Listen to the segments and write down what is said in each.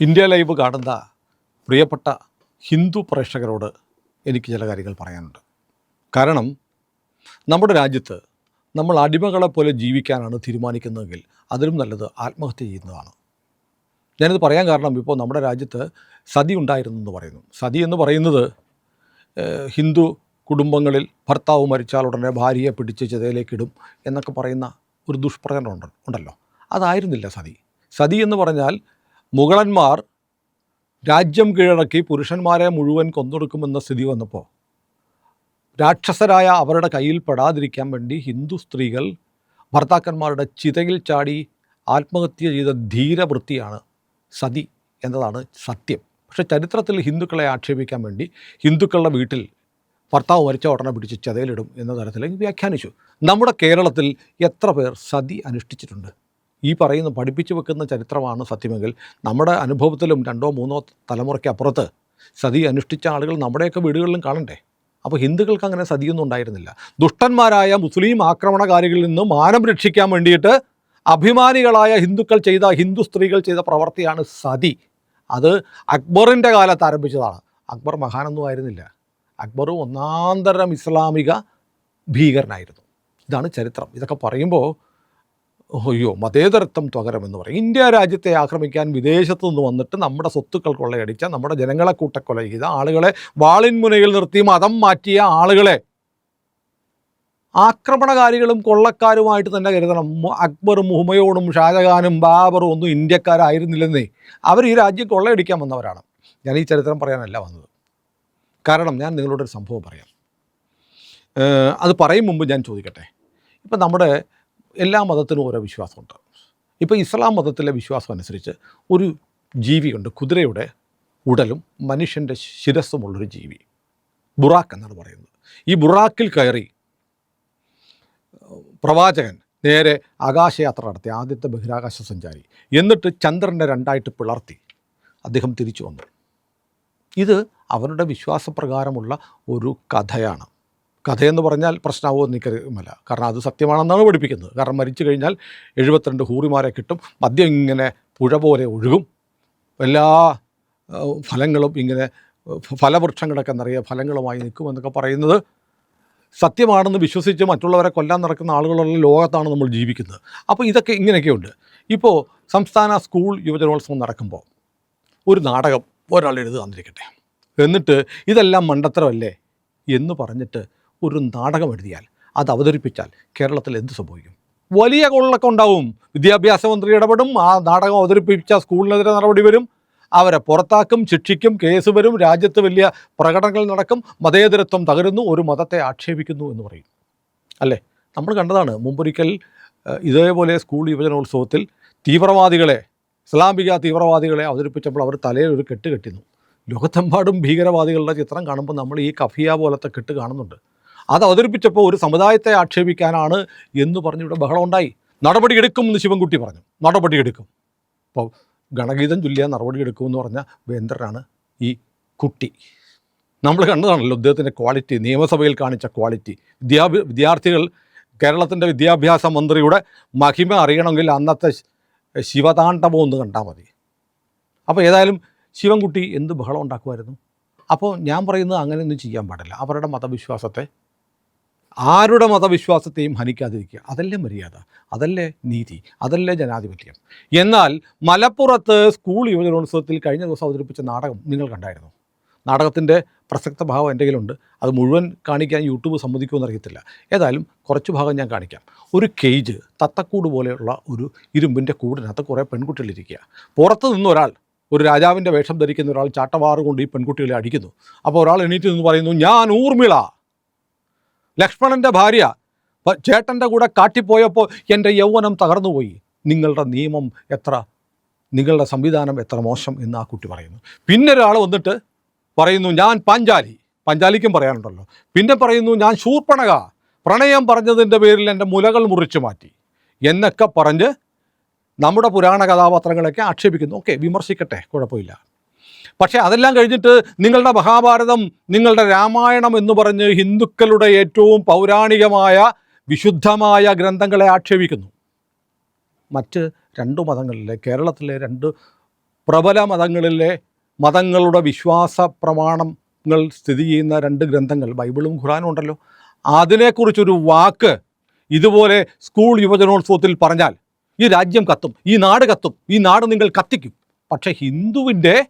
India live കാണുന്ന പ്രിയപ്പെട്ട ഹിന്ദു പ്രേക്ഷകരോട് എനിക്ക് ചില കാര്യങ്ങൾ പറയാനുണ്ട്. കാരണം നമ്മുടെ രാജ്യത്ത് നമ്മൾ അടിമകളെ പോലെ ജീവിക്കാനാണ് തീരുമാനിക്കുന്നതെങ്കിൽ അതിലും നല്ലത് ആത്മഹത്യ ചെയ്യുന്നതാണ്. ഞാനിത് പറയാൻ കാരണം ഇപ്പോൾ നമ്മുടെ രാജ്യത്ത് സതി ഉണ്ടായിരുന്നു എന്ന് പറയുന്നു. സതി എന്ന് പറയുന്നത് ഹിന്ദു കുടുംബങ്ങളിൽ ഭർത്താവ് മരിച്ചാൽ ഉടനെ ഭാര്യയെ പിടിച്ച് ചിതയിലേക്കിടും എന്നൊക്കെ പറയുന്ന ഒരു ദുഷ്പ്രചരണം ഉണ്ട് ഉണ്ടല്ലോ. അതായിരുന്നില്ല സതി. സതി എന്ന് പറഞ്ഞാൽ മുഗളന്മാർ രാജ്യം കീഴടക്കി പുരുഷന്മാരെ മുഴുവൻ കൊന്നൊടുക്കുമെന്ന സ്ഥിതി വന്നപ്പോൾ രാക്ഷസരായ അവരുടെ കയ്യിൽ പെടാതിരിക്കാൻ വേണ്ടി ഹിന്ദു സ്ത്രീകൾ ഭർത്താക്കന്മാരുടെ ചിതയിൽ ചാടി ആത്മഹത്യ ചെയ്ത ധീരവൃത്തിയാണ് സതി എന്നതാണ് സത്യം. പക്ഷേ ചരിത്രത്തിൽ ഹിന്ദുക്കളെ ആക്ഷേപിക്കാൻ വേണ്ടി ഹിന്ദുക്കളുടെ വീട്ടിൽ ഭർത്താവ് മരിച്ച ഉടനെ പിടിച്ച് ചതയിലിടും എന്ന തരത്തിലേക്ക് വ്യാഖ്യാനിച്ചു. നമ്മുടെ കേരളത്തിൽ എത്ര പേർ സതി അനുഷ്ഠിച്ചിട്ടുണ്ട്? ഈ പറയുന്ന പഠിപ്പിച്ചു വെക്കുന്ന ചരിത്രമാണ് സത്യമെങ്കിൽ നമ്മുടെ അനുഭവത്തിലും രണ്ടോ മൂന്നോ തലമുറയ്ക്ക് അപ്പുറത്ത് സതി അനുഷ്ഠിച്ച ആളുകൾ നമ്മുടെയൊക്കെ വീടുകളിലും കാണണ്ടേ? അപ്പോൾ ഹിന്ദുക്കൾക്ക് അങ്ങനെ സതിയൊന്നും ഉണ്ടായിരുന്നില്ല. ദുഷ്ടന്മാരായ മുസ്ലിം ആക്രമണകാരികളിൽ നിന്നും മാനം രക്ഷിക്കാൻ വേണ്ടിയിട്ട് അഭിമാനികളായ ഹിന്ദുക്കൾ ചെയ്ത ഹിന്ദു സ്ത്രീകൾ ചെയ്ത പ്രവൃത്തിയാണ് സതി. അത് അക്ബറിന്റെ കാലത്ത് ആരംഭിച്ചതാണ്. അക്ബർ മഹാനൊന്നും ആയിരുന്നില്ല. അക്ബർ ഒന്നാന്തരം ഇസ്ലാമിക ഭീകരനായിരുന്നു. ഇതാണ് ചരിത്രം. ഇതൊക്കെ പറയുമ്പോൾ അയ്യോ മതേതരത്വം ത്വകരം എന്ന് പറയും. ഇന്ത്യ രാജ്യത്തെ ആക്രമിക്കാൻ വിദേശത്തു നിന്ന് വന്നിട്ട് നമ്മുടെ സ്വത്തുക്കൾ കൊള്ളയടിച്ച നമ്മുടെ ജനങ്ങളെ കൂട്ടക്കൊല ചെയ്ത ആളുകളെ വാളിൻമുനയിൽ നിർത്തി മതം മാറ്റിയ ആളുകളെ ആക്രമണകാരികളും കൊള്ളക്കാരുമായിട്ട് തന്നെ കരുതണം. അക്ബറും ഹുമയോണും ഷാജഹാനും ബാബറും ഒന്നും ഇന്ത്യക്കാരായിരുന്നില്ലെന്നേ. അവർ ഈ രാജ്യം കൊള്ളയടിക്കാൻ വന്നവരാണ്. ഞാൻ ഈ ചരിത്രം പറയാനല്ല വന്നത്. കാരണം ഞാൻ നിങ്ങളോടൊരു സംഭവം പറയാം. അത് പറയും മുമ്പ് ഞാൻ ചോദിക്കട്ടെ. ഇപ്പം നമ്മുടെ എല്ലാ മതത്തിനും ഓരോ വിശ്വാസമുണ്ട്. ഇപ്പോൾ ഇസ്ലാം മതത്തിലെ വിശ്വാസം അനുസരിച്ച് ഒരു ജീവിയുണ്ട് കുതിരയുടെ ഉടലും മനുഷ്യന്റെ ശിരസ്സുമുള്ളൊരു ജീവി. ബുറാക്ക് എന്നാണ് പറയുന്നത്. ഈ ബുറാക്കിൽ കയറി പ്രവാചകൻ നേരെ ആകാശയാത്ര നടത്തി ആദ്യത്തെ ബഹിരാകാശ സഞ്ചാരി. എന്നിട്ട് ചന്ദ്രനെ രണ്ടായിട്ട് പിളർത്തി അദ്ദേഹം തിരിച്ചു വന്നു. ഇത് അവരുടെ വിശ്വാസപ്രകാരമുള്ള ഒരു കഥയാണ്. കഥയെന്ന് പറഞ്ഞാൽ പ്രശ്നമാവോ എന്ന് എനിക്കറിയുമല്ല കാരണം അത് സത്യമാണെന്നാണ് പഠിപ്പിക്കുന്നത്. കാരണം മരിച്ചു കഴിഞ്ഞാൽ എഴുപത്തിരണ്ട് ഹൂറിമാരെ കിട്ടും. മദ്യം ഇങ്ങനെ പുഴ പോലെ ഒഴുകും. എല്ലാ ഫലങ്ങളും ഇങ്ങനെ ഫലവൃക്ഷങ്ങളൊക്കെ നിറയെ ഫലങ്ങളുമായി നിൽക്കുമെന്നൊക്കെ പറയുന്നത് സത്യമാണെന്ന് വിശ്വസിച്ച് മറ്റുള്ളവരെ കൊല്ലാൻ നടക്കുന്ന ആളുകളുള്ള ലോകത്താണ് നമ്മൾ ജീവിക്കുന്നത്. അപ്പോൾ ഇതൊക്കെ ഇങ്ങനെയൊക്കെയുണ്ട്. ഇപ്പോൾ സംസ്ഥാന സ്കൂൾ യുവജനോത്സവം നടക്കുമ്പോൾ ഒരു നാടകം ഒരാൾ എഴുതി തന്നിരിക്കട്ടെ. എന്നിട്ട് ഇതെല്ലാം മണ്ടത്തരമല്ലേ എന്ന് പറഞ്ഞിട്ട് ഒരു നാടകം എഴുതിയാൽ അത് അവതരിപ്പിച്ചാൽ കേരളത്തിൽ എന്ത് സംഭവിക്കും? വലിയ കൊള്ളൊക്കെ ഉണ്ടാവും. വിദ്യാഭ്യാസ മന്ത്രി ഇടപെടും ആ നാടകം അവതരിപ്പിച്ച സ്കൂളിനെതിരെ നടപടി വരും. അവരെ പുറത്താക്കും ശിക്ഷിക്കും കേസ് വരും രാജ്യത്ത് വലിയ പ്രകടനങ്ങൾ നടക്കും മതേതരത്വം തകരുന്നു ഒരു മതത്തെ ആക്ഷേപിക്കുന്നു എന്ന് പറയും. അല്ലേ? നമ്മൾ കണ്ടതാണ് മുമ്പൊരിക്കൽ ഇതേപോലെ സ്കൂൾ യുവജനോത്സവത്തിൽ തീവ്രവാദികളെ ഇസ്ലാമിക തീവ്രവാദികളെ അവതരിപ്പിച്ചപ്പോൾ അവർ തലയിൽ ഒരു കെട്ട് കെട്ടിന്നു. ലോകത്തെമ്പാടും ഭീകരവാദികളുടെ ചിത്രം കാണുമ്പോൾ നമ്മൾ ഈ കഫിയ പോലത്തെ കെട്ട് കാണുന്നുണ്ട്. അത് അവതരിപ്പിച്ചപ്പോൾ ഒരു സമുദായത്തെ ആക്ഷേപിക്കാനാണ് എന്ന് പറഞ്ഞ് ഇവിടെ ബഹളം ഉണ്ടായി. നടപടിയെടുക്കും എന്ന് ശിവൻകുട്ടി പറഞ്ഞു. നടപടിയെടുക്കും അപ്പോൾ ഗണഗീതം ചൊല്ലിയാൽ നടപടിയെടുക്കുമെന്ന് പറഞ്ഞ വേന്ദ്രനാണ് ഈ കുട്ടി. നമ്മൾ കണ്ടതാണല്ലോ അദ്ദേഹത്തിന്റെ ക്വാളിറ്റി നിയമസഭയിൽ കാണിച്ച ക്വാളിറ്റി. വിദ്യാഭ്യ വിദ്യാർത്ഥികൾ കേരളത്തിന്റെ വിദ്യാഭ്യാസ മന്ത്രിയുടെ മഹിമ അറിയണമെങ്കിൽ അന്നത്തെ ശിവതാണ്ഡവം ഒന്ന് കണ്ടാൽ മതി. അപ്പോൾ ഏതായാലും ശിവൻകുട്ടി എന്ത് ബഹളം ഉണ്ടാക്കുമായിരുന്നു? അപ്പോൾ ഞാൻ പറയുന്നത് അങ്ങനെയൊന്നും ചെയ്യാൻ പാടില്ല. അവരുടെ മതവിശ്വാസത്തെ ആരുടെ മതവിശ്വാസത്തെയും ഹനിക്കാതിരിക്കുക. അതല്ലേ മര്യാദ അതല്ലേ നീതി അതല്ലേ ജനാധിപത്യം. എന്നാൽ മലപ്പുറത്ത് സ്കൂൾ യുവജനോത്സവത്തിൽ കഴിഞ്ഞ ദിവസം അവതരിപ്പിച്ച നാടകം നിങ്ങൾ കണ്ടായിരുന്നു? നാടകത്തിന്റെ പ്രസക്ത ഭാഗം എന്റെ കയ്യിലുണ്ട്. അത് മുഴുവൻ കാണിക്കാൻ യൂട്യൂബ് സമ്മതിക്കുമെന്ന് അറിയത്തില്ല ഏതായാലും കുറച്ച് ഭാഗം ഞാൻ കാണിക്കാം. ഒരു കേജ് തത്തക്കൂട് പോലെയുള്ള ഒരു ഇരുമ്പിന്റെ കൂടിനകത്ത് കുറേ പെൺകുട്ടികളിരിക്കുക. പുറത്ത് നിന്ന് ഒരാൾ ഒരു രാജാവിന്റെ വേഷം ധരിക്കുന്ന ഒരാൾ ചാട്ടവാറ് കൊണ്ട് ഈ പെൺകുട്ടികളെ അടിക്കുന്നു. അപ്പോൾ ഒരാൾ എണീറ്റ് നിന്ന് പറയുന്നു ഞാൻ ഊർമിള. ലക്ഷ്മണന്റെ ഭാര്യ ചേട്ടന്റെ കൂടെ കാട്ടിപ്പോയപ്പോൾ എന്റെ യൗവനം തകർന്നുപോയി. നിങ്ങളുടെ നിയമം എത്ര? നിങ്ങളുടെ സംവിധാനം എത്ര മോശം എന്ന് ആ കുട്ടി പറയുന്നു. പിന്നെ ഒരാൾ വന്നിട്ട് പറയുന്നു ഞാൻ പാഞ്ചാലി. പഞ്ചാലിക്കും പറയാനുണ്ടല്ലോ. പിന്നെ പറയുന്നു ഞാൻ ശൂർപ്പണക. പ്രണയം പറഞ്ഞതിന്റെ പേരിൽ എന്റെ മുലകൾ മുറിച്ചു മാറ്റി. എന്നൊക്കെ പറഞ്ഞ് നമ്മുടെ പുരാണ കഥാപാത്രങ്ങളൊക്കെ ആക്ഷേപിക്കുന്നു. ഓക്കെ വിമർശിക്കട്ടെ കുഴപ്പമില്ല. പക്ഷേ അതെല്ലാം കഴിഞ്ഞിട്ട് നിങ്ങളുടെ മഹാഭാരതം നിങ്ങളുടെ രാമായണം എന്ന് പറഞ്ഞ് ഹിന്ദുക്കളുടെ ഏറ്റവും പൗരാണികമായ വിശുദ്ധമായ ഗ്രന്ഥങ്ങളെ ആക്ഷേപിക്കുന്നു. മറ്റ് രണ്ട് മതങ്ങളിലെ കേരളത്തിലെ രണ്ട് പ്രബല മതങ്ങളിലെ മതങ്ങളുടെ വിശ്വാസ പ്രമാണങ്ങൾ സ്ഥിതി ചെയ്യുന്ന രണ്ട് ഗ്രന്ഥങ്ങൾ ബൈബിളും ഖുറാനും ഉണ്ടല്ലോ. അതിനെക്കുറിച്ചൊരു വാക്ക് ഇതുപോലെ സ്കൂൾ യുവജനോത്സവത്തിൽ പറഞ്ഞാൽ ഈ രാജ്യം കത്തും ഈ നാട് കത്തും ഈ നാട് നിങ്ങൾ കത്തിക്കും. പക്ഷേ ഹിന്ദുവിന്റെ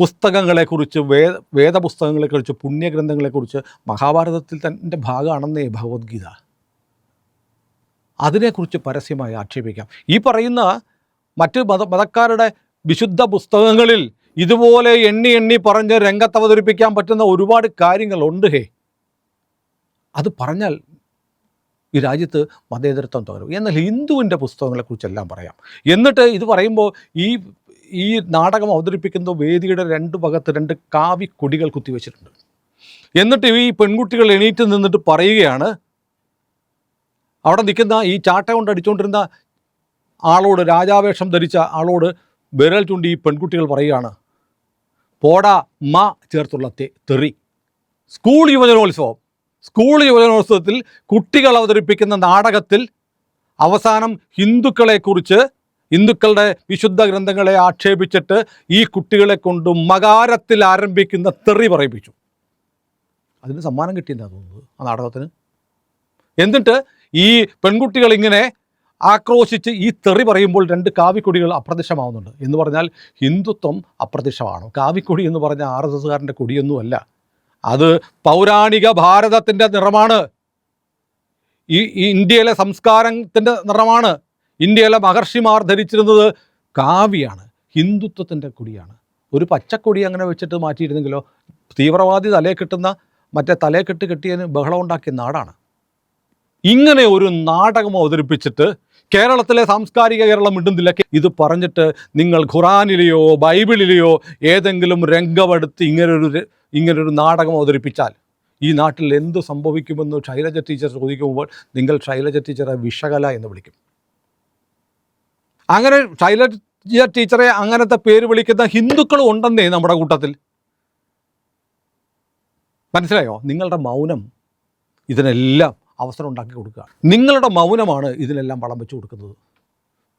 പുസ്തകങ്ങളെക്കുറിച്ച് വേദ വേദപുസ്തകങ്ങളെക്കുറിച്ച് പുണ്യഗ്രന്ഥങ്ങളെക്കുറിച്ച് മഹാഭാരതത്തിൽ തന്റെ ഭാഗമാണെന്നേ ഭഗവത്ഗീത. അതിനെക്കുറിച്ച് പരസ്യമായി ആക്ഷേപിക്കാം. ഈ പറയുന്ന മറ്റ് മത മതക്കാരുടെ വിശുദ്ധ പുസ്തകങ്ങളിൽ ഇതുപോലെ എണ്ണി എണ്ണി പറഞ്ഞ് രംഗത്ത് അവതരിപ്പിക്കാൻ പറ്റുന്ന ഒരുപാട് കാര്യങ്ങളുണ്ട് ഹേ. അത് പറഞ്ഞാൽ ഈ രാജ്യത്ത് മതേതരത്വം തകരും. എന്നാൽ ഹിന്ദുവിന്റെ പുസ്തകങ്ങളെക്കുറിച്ചെല്ലാം പറയാം. എന്നിട്ട് ഇത് പറയുമ്പോൾ ഈ ഈ നാടകം അവതരിപ്പിക്കുന്ന വേദിയുടെ രണ്ട് ഭാഗത്ത് രണ്ട് കാവി കൊടികൾ കുത്തിവെച്ചിട്ടുണ്ട് എന്നിട്ട് ഈ പെൺകുട്ടികൾ എണീറ്റ് നിന്നിട്ട് പറയുകയാണ് അവിടെ നിൽക്കുന്ന ഈ ചാട്ട കൊണ്ട് അടിച്ചുകൊണ്ടിരുന്ന ആളോട് രാജാവേഷം ധരിച്ച ആളോട് വിരൽ ചൂണ്ടി ഈ പെൺകുട്ടികൾ പറയുകയാണ് പോടാ മ ചേർത്തുള്ള തെ- തെറി. സ്കൂൾ യുവജനോത്സവം സ്കൂൾ യുവജനോത്സവത്തിൽ കുട്ടികൾ അവതരിപ്പിക്കുന്ന നാടകത്തിൽ അവസാനം ഹിന്ദുക്കളെക്കുറിച്ച് ഹിന്ദുക്കളുടെ വിശുദ്ധ ഗ്രന്ഥങ്ങളെ ആക്ഷേപിച്ചിട്ട് ഈ കുട്ടികളെ കൊണ്ട് മകാരത്തിൽ ആരംഭിക്കുന്ന തെറി പറയിപ്പിച്ചു. അതിന് സമ്മാനം കിട്ടിയില്ല തോന്നുന്നത് ആ നാടകത്തിന്. എന്നിട്ട് ഈ പെൺകുട്ടികൾ ഇങ്ങനെ ആക്രോശിച്ച് ഈ തെറി പറയുമ്പോൾ രണ്ട് കാവിക്കൊടികൾ അപ്രത്യക്ഷമാവുന്നുണ്ട്. എന്ന് പറഞ്ഞാൽ ഹിന്ദുത്വം അപ്രത്യക്ഷമാണ്. കാവിക്കൊടി എന്ന് പറഞ്ഞ ആർ എസ് എസ്സുകാരന്റെ കൊടിയൊന്നുമല്ല. അത് പൗരാണിക ഭാരതത്തിന്റെ നിറമാണ്. ഈ ഇന്ത്യയിലെ സംസ്കാരത്തിന്റെ നിറമാണ്. ഇന്ത്യയിലെ മഹർഷിമാർ ധരിച്ചിരുന്നത് കാവിയാണ് ഹിന്ദുത്വത്തിന്റെ കൊടിയാണ്. ഒരു പച്ചക്കൊടി അങ്ങനെ വെച്ചിട്ട് മാറ്റിയിരുന്നെങ്കിലോ തീവ്രവാദി തലേ കിട്ടുന്ന മറ്റേ തലേ കെട്ട് കെട്ടിയതിന് ബഹളം ഉണ്ടാക്കിയ നാടാണ്. ഇങ്ങനെ ഒരു നാടകം അവതരിപ്പിച്ചിട്ട് കേരളത്തിലെ സാംസ്കാരിക കേരളം ഇടുന്നില്ല ഇത് പറഞ്ഞിട്ട് നിങ്ങൾ ഖുറാനിലെയോ ബൈബിളിലെയോ ഏതെങ്കിലും രംഗമെടുത്ത് ഇങ്ങനൊരു ഇങ്ങനൊരു നാടകം അവതരിപ്പിച്ചാൽ ഈ നാട്ടിൽ എന്ത് സംഭവിക്കുമെന്ന് ശൈലജ ടീച്ചർ ചോദിക്കുമ്പോൾ നിങ്ങൾ ശൈലജ ടീച്ചറെ വിഷകല എന്ന് വിളിക്കും. അങ്ങനെ ശൈലജ ടീച്ചറെ അങ്ങനത്തെ പേര് വിളിക്കുന്ന ഹിന്ദുക്കളും ഉണ്ടെന്നേ നമ്മുടെ കൂട്ടത്തിൽ. മനസ്സിലായോ? നിങ്ങളുടെ മൗനം ഇതിനെല്ലാം അവസരം ഉണ്ടാക്കി കൊടുക്കുക. നിങ്ങളുടെ മൗനമാണ് ഇതിനെല്ലാം വളം വെച്ച് കൊടുക്കുന്നത്.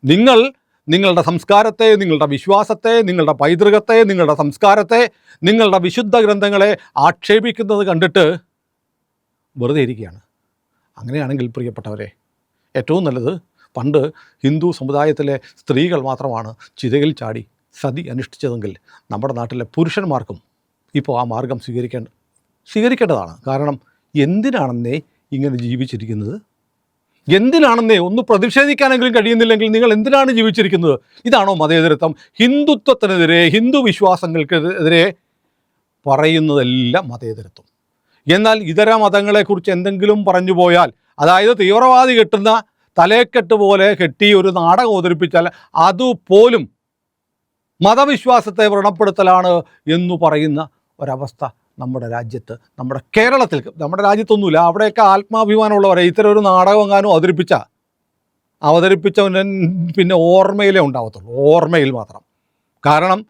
നിങ്ങൾ നിങ്ങളുടെ സംസ്കാരത്തെ നിങ്ങളുടെ വിശ്വാസത്തെ നിങ്ങളുടെ പൈതൃകത്തെ നിങ്ങളുടെ സംസ്കാരത്തെ നിങ്ങളുടെ വിശുദ്ധ ഗ്രന്ഥങ്ങളെ ആക്ഷേപിക്കുന്നത് കണ്ടിട്ട് വെറുതെ ഇരിക്കുകയാണ്. അങ്ങനെയാണെങ്കിൽ പ്രിയപ്പെട്ടവരെ ഏറ്റവും നല്ലത് പണ്ട് ഹിന്ദു സമുദായത്തിലെ സ്ത്രീകൾ മാത്രമാണ് ചിതയിൽ ചാടി സതി അനുഷ്ഠിച്ചതെങ്കിൽ നമ്മുടെ നാട്ടിലെ പുരുഷന്മാർക്കും ഇപ്പോൾ ആ മാർഗം സ്വീകരിക്കേണ്ട സ്വീകരിക്കേണ്ടതാണ്. കാരണം എന്തിനാണെന്നേ ഇങ്ങനെ ജീവിച്ചിരിക്കുന്നത്? എന്തിനാണെന്നേ ഒന്ന് പ്രതിഷേധിക്കാനെങ്കിലും കഴിയുന്നില്ലെങ്കിൽ നിങ്ങൾ എന്തിനാണ് ജീവിച്ചിരിക്കുന്നത്? ഇതാണോ മതേതരത്വം? ഹിന്ദുത്വത്തിനെതിരെ ഹിന്ദു വിശ്വാസങ്ങൾക്കെതിരെ പറയുന്നതെല്ലാം മതേതരത്വം. എന്നാൽ ഇതര മതങ്ങളെക്കുറിച്ച് എന്തെങ്കിലും പറഞ്ഞു പോയാൽ അതായത് തീവ്രവാദി കെട്ടുന്ന തലേക്കെട്ട് പോലെ കെട്ടി ഒരു നാടകം അവതരിപ്പിച്ചാൽ അതുപോലും മതവിശ്വാസത്തെ വ്രണപ്പെടുത്തലാണ് എന്ന് പറയുന്ന ഒരവസ്ഥ നമ്മുടെ രാജ്യത്ത് നമ്മുടെ കേരളത്തിൽ. നമ്മുടെ രാജ്യത്തൊന്നുമില്ല. അവിടെയൊക്കെ ആത്മാഭിമാനമുള്ളവരെ ഇത്തരം ഒരു നാടകം എങ്ങാനും അവതരിപ്പിച്ച? അവതരിപ്പിച്ചവൻ പിന്നെ ഓർമ്മയിലേ ഉണ്ടാവത്തുള്ളൂ. ഓർമ്മയിൽ മാത്രം. കാരണം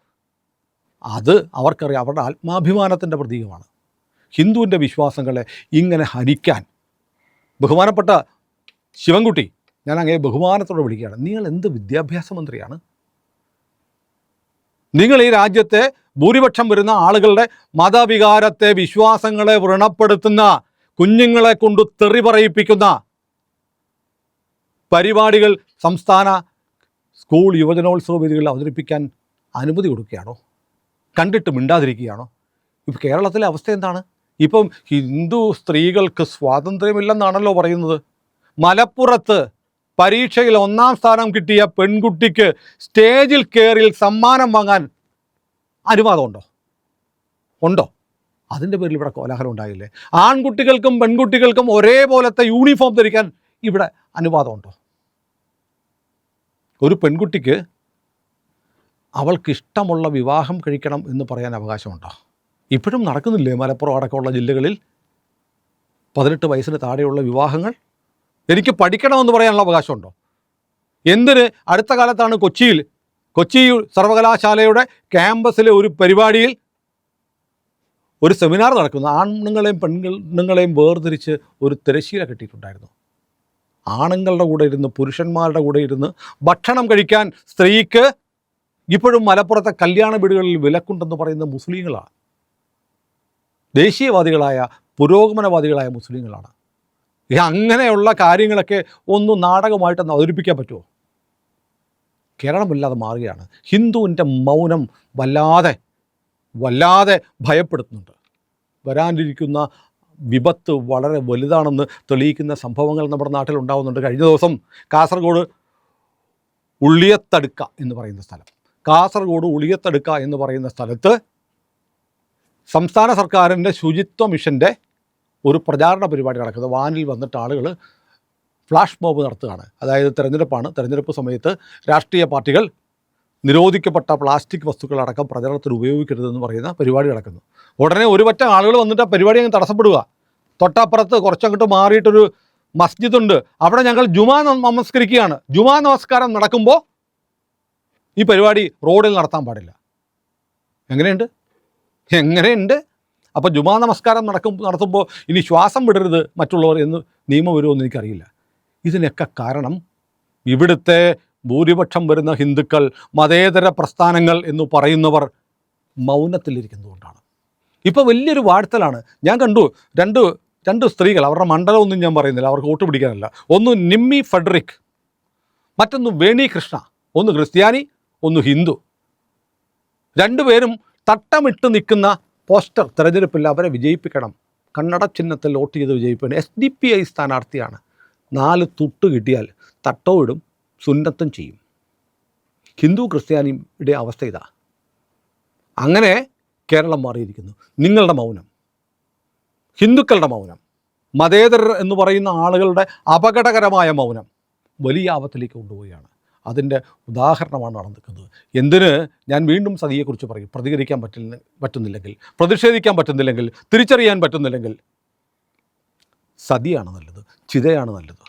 അത് അവർക്കറിയാം. അവരുടെ ആത്മാഭിമാനത്തിന്റെ പ്രതീകമാണ്. ഹിന്ദുവിന്റെ വിശ്വാസങ്ങളെ ഇങ്ങനെ ഹനിക്കാൻ ബഹുമാനപ്പെട്ട ശിവൻകുട്ടി. ഞാൻ അങ്ങനെ ബഹുമാനത്തോടെ വിളിക്കുകയാണ്. നിങ്ങൾ എന്ത് വിദ്യാഭ്യാസ മന്ത്രിയാണ്? നിങ്ങൾ ഈ രാജ്യത്തെ ഭൂരിപക്ഷം വരുന്ന ആളുകളുടെ മതവികാരത്തെ വിശ്വാസങ്ങളെ വ്രണപ്പെടുത്തുന്ന കുഞ്ഞുങ്ങളെ കൊണ്ട് തെറി പറയിപ്പിക്കുന്ന പരിപാടികൾ സംസ്ഥാന സ്കൂൾ യുവജനോത്സവ വേദികളിൽ അവതരിപ്പിക്കാൻ അനുമതി കൊടുക്കുകയാണോ? കണ്ടിട്ട് മിണ്ടാതിരിക്കുകയാണോ? ഇപ്പോൾ കേരളത്തിലെ അവസ്ഥ എന്താണ്? ഇപ്പം ഹിന്ദു സ്ത്രീകൾക്ക് സ്വാതന്ത്ര്യമില്ലെന്നാണല്ലോ പറയുന്നത്. മലപ്പുറത്ത് പരീക്ഷയിൽ ഒന്നാം സ്ഥാനം കിട്ടിയ പെൺകുട്ടിക്ക് സ്റ്റേജിൽ കയറിൽ സമ്മാനം വാങ്ങാൻ അനുവാദമുണ്ടോ? ഉണ്ടോ? അതിന്റെ പേരിൽ ഇവിടെ കോലാഹലം ഉണ്ടായില്ലേ? ആൺകുട്ടികൾക്കും പെൺകുട്ടികൾക്കും ഒരേപോലത്തെ യൂണിഫോം ധരിക്കാൻ ഇവിടെ അനുവാദമുണ്ടോ? ഒരു പെൺകുട്ടിക്ക് അവൾക്കിഷ്ടമുള്ള വിവാഹം കഴിക്കണം എന്ന് പറയാൻ അവകാശമുണ്ടോ? ഇപ്പോഴും നടക്കുന്നില്ലേ മലപ്പുറം അടക്കമുള്ള ജില്ലകളിൽ? പതിനെട്ട് വയസ്സിന് താഴെയുള്ള വിവാഹങ്ങൾ? എനിക്ക് പഠിക്കണമെന്ന് പറയാനുള്ള അവകാശമുണ്ടോ? എന്തിന് അടുത്ത കാലത്താണ് കൊച്ചിയിൽ കൊച്ചി സർവകലാശാലയുടെ ക്യാമ്പസിലെ ഒരു പരിപാടിയിൽ ഒരു സെമിനാർ നടക്കുന്നു ആണുങ്ങളെയും പെണ്ണുങ്ങളെയും വേർതിരിച്ച് ഒരു തിരശ്ശീല കെട്ടിയിട്ടുണ്ടായിരുന്നു. ആണുങ്ങളുടെ കൂടെ ഇരുന്ന് പുരുഷന്മാരുടെ കൂടെ ഇരുന്ന് ഭക്ഷണം കഴിക്കാൻ സ്ത്രീക്ക് ഇപ്പോഴും മലപ്പുറത്തെ കല്യാണ വീടുകളിൽ വിലക്കുണ്ടെന്ന് പറയുന്ന മുസ്ലിങ്ങളാണ്. ദേശീയവാദികളായ പുരോഗമനവാദികളായ മുസ്ലിങ്ങളാണ്. ഈ അങ്ങനെയുള്ള കാര്യങ്ങളൊക്കെ ഒന്ന് നാടകമായിട്ടൊന്ന് അവതരിപ്പിക്കാൻ പറ്റുമോ? കേരളമില്ലാതെ മാറുകയാണ്. ഹിന്ദുവിന്റെ മൗനം വല്ലാതെ വല്ലാതെ ഭയപ്പെടുത്തുന്നുണ്ട്. വരാനിരിക്കുന്ന വിപത്ത് വളരെ വലുതാണെന്ന് തെളിയിക്കുന്ന സംഭവങ്ങൾ നമ്മുടെ നാട്ടിൽ ഉണ്ടാകുന്നുണ്ട് കഴിഞ്ഞ ദിവസം കാസർഗോഡ് ഉള്ളിയത്തടുക്ക എന്ന് പറയുന്ന സ്ഥലം. കാസർഗോഡ് ഉളിയത്തടുക്ക എന്ന് പറയുന്ന സ്ഥലത്ത് സംസ്ഥാന സർക്കാരിന്റെ ശുചിത്വ മിഷന്റെ ഒരു പ്രചാരണ പരിപാടി നടക്കുന്നത്. വാനിൽ വന്നിട്ട് ആളുകൾ ഫ്ലാഷ് മോബ് നടത്തുകയാണ്. അതായത് തിരഞ്ഞെടുപ്പാണ്. തിരഞ്ഞെടുപ്പ് സമയത്ത് രാഷ്ട്രീയ പാർട്ടികൾ നിരോധിക്കപ്പെട്ട പ്ലാസ്റ്റിക് വസ്തുക്കളടക്കം പ്രചരണത്തിന് ഉപയോഗിക്കരുതെന്ന് പറയുന്ന പരിപാടി നടക്കുന്നു. ഉടനെ ഒരു പറ്റം ആളുകൾ വന്നിട്ട് ആ പരിപാടി അങ്ങ് തടസ്സപ്പെടുക. തൊട്ടപ്പുറത്ത് കുറച്ചങ്ങോട്ട് മാറിയിട്ടൊരു മസ്ജിദുണ്ട്. അവിടെ ഞങ്ങൾ ജുമാ നമസ്കരിക്കുകയാണ്. ജുമാ നമസ്കാരം നടക്കുമ്പോൾ ഈ പരിപാടി റോഡിൽ നടത്താൻ പാടില്ല. എങ്ങനെയുണ്ട്? എങ്ങനെയുണ്ട്? അപ്പോൾ ജുമാ നമസ്കാരം നടക്കും നടത്തുമ്പോൾ ഇനി ശ്വാസം വിടരുത് മറ്റുള്ളവർ എന്ന് നിയമം വരുമെന്ന് എനിക്കറിയില്ല. ഇതിനൊക്കെ കാരണം ഇവിടുത്തെ ഭൂരിപക്ഷം വരുന്ന ഹിന്ദുക്കൾ മതേതര പ്രസ്ഥാനങ്ങൾ എന്ന് പറയുന്നവർ മൗനത്തിലിരിക്കുന്നതുകൊണ്ടാണ്. ഇപ്പോൾ വലിയൊരു വാഴ്ത്തലാണ്. ഞാൻ കണ്ടു രണ്ട് രണ്ട് സ്ത്രീകൾ അവരുടെ മണ്ഡലമൊന്നും ഞാൻ പറയുന്നില്ല അവർക്ക് വോട്ട് പിടിക്കാനല്ല. ഒന്ന് നിമ്മി ഫെഡറിക് മറ്റൊന്ന് വേണി കൃഷ്ണ ഒന്ന് ക്രിസ്ത്യാനി ഒന്ന് ഹിന്ദു. രണ്ടുപേരും തട്ടമിട്ട് നിൽക്കുന്ന പോസ്റ്റർ തെരഞ്ഞെടുപ്പിൽ അവരെ വിജയിപ്പിക്കണം. കണ്ണട ചിഹ്നത്തിൽ വോട്ട് ചെയ്ത് വിജയിപ്പിക്കണം. എസ് ഡി പി ഐ സ്ഥാനാർത്ഥിയാണ്. നാല് തുട്ട് കിട്ടിയാൽ തട്ടോ ഇടും സുന്നത്തും ചെയ്യും. ഹിന്ദു ക്രിസ്ത്യാനിയുടെ അവസ്ഥ ഇതാ. അങ്ങനെ കേരളം മാറിയിരിക്കുന്നു. നിങ്ങളുടെ മൗനം. ഹിന്ദുക്കളുടെ മൗനം. മതേതരർ എന്ന് പറയുന്ന ആളുകളുടെ അപകടകരമായ മൗനം വലിയ ആപത്തിലേക്ക് കൊണ്ടുപോവുകയാണ്. അതിന്റെ ഉദാഹരണമാണ് നടന്നിരിക്കുന്നത്. എന്തിന് ഞാൻ വീണ്ടും സതിയെക്കുറിച്ച് പറയും. പ്രതികരിക്കാൻ പറ്റില്ല പറ്റുന്നില്ലെങ്കിൽ പ്രതിഷേധിക്കാൻ പറ്റുന്നില്ലെങ്കിൽ തിരിച്ചറിയാൻ പറ്റുന്നില്ലെങ്കിൽ സതിയാണ് നല്ലത് ചിതയാണ് നല്ലത്.